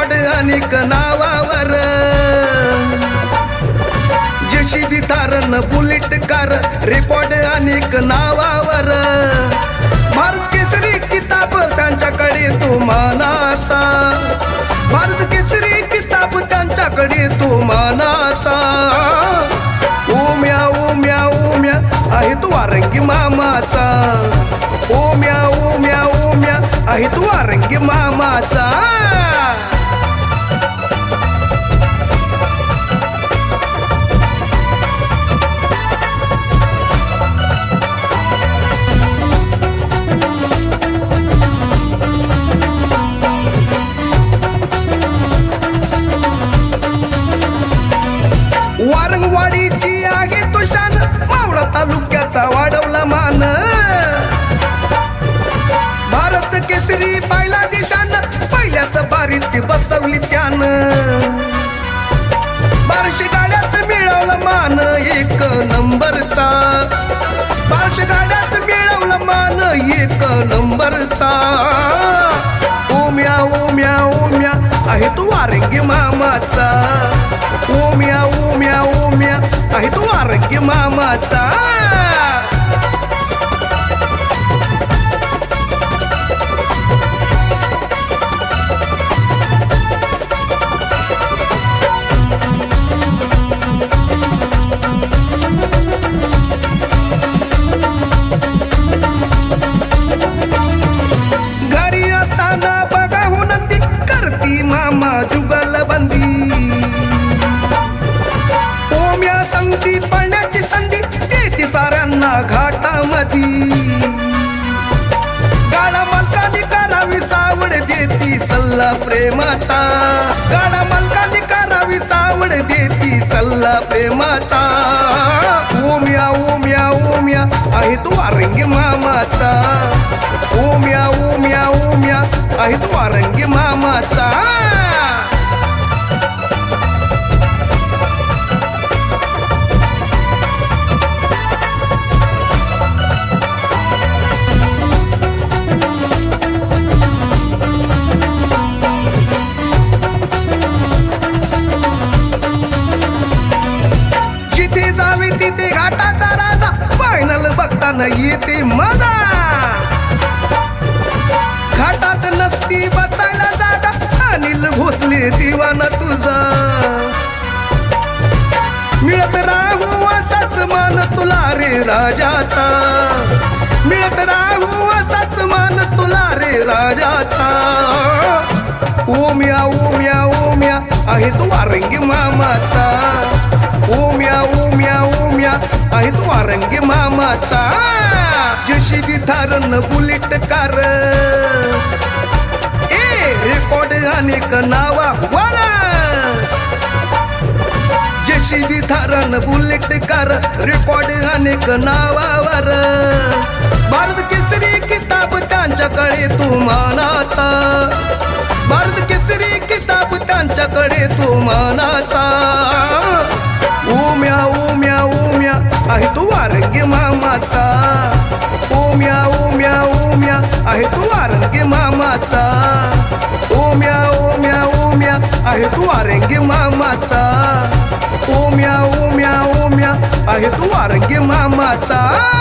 गोड आणि नावावर. जेसीबी थार न बुलेट कार रिपोर्ट आणि नावावर. भारत केसरी किताब त्यांच्याकडे तू मानाचा भारत केसरी किताब त्यांच्याकडे तू मानाचा ओम्या ओम्या उम्या आहे तू वारंगी मामा. वारंगवाडीची आहे तो शान. मावळा तालुक्याचा वाढवला मान. भारत केसरी पाहिला दिशान. पहिल्याच बारीत बसवली त्यानं. बारशे गाड्यात मिळवला मान एक नंबरचा. बारशे गाड्यात मिळवला मान एक नंबरचा. ओम्या ओम्या ओम्या आहे तू वारंगी मामाचा. ओम्या ओम्या ओम्या आहे तो वारंगी मामाचा. सल्ला प्रेमाचा. गाडा मालकाने करावी सावड देती सल्ला प्रेमाचा. ओम्या ओम्या ओम्या आहे तू वारंगी मामाचा. ओम्या ओम्या ओम्या आहे तू वारंगी मामाचा. बघताना येते मजा. घाटात नसती बसायला जागा अनिल भोसले दिवाना तुझा. मिळत राहू असाच मान तुला रे राजाचा. मिळत राहू असाच मान तुला रे राजाचा. ओम्या ओम्या ओम्या आहे तू वारंगी मामाचा. ओम्या ओम्या ओम्या आहे तू वारंगी मामाचा. जशी धारण बुलेट कार. ए रेकॉर्ड अनेक नावा वारा जेसीबी धारण बुलेट कार रेकॉर्ड अनेक नावावर भारत केसरी किताब त्यांच्याकडे तू मानाचा भारत केसरी किताब त्यांच्याकडे तू मानाचा वारंगी मामाचा. ओम्या ओम्या ओम्या. आहे तू वारंगी मामाचा. ओम्या ओम्या ओम्या. आहे तू वारंगी मामाचा.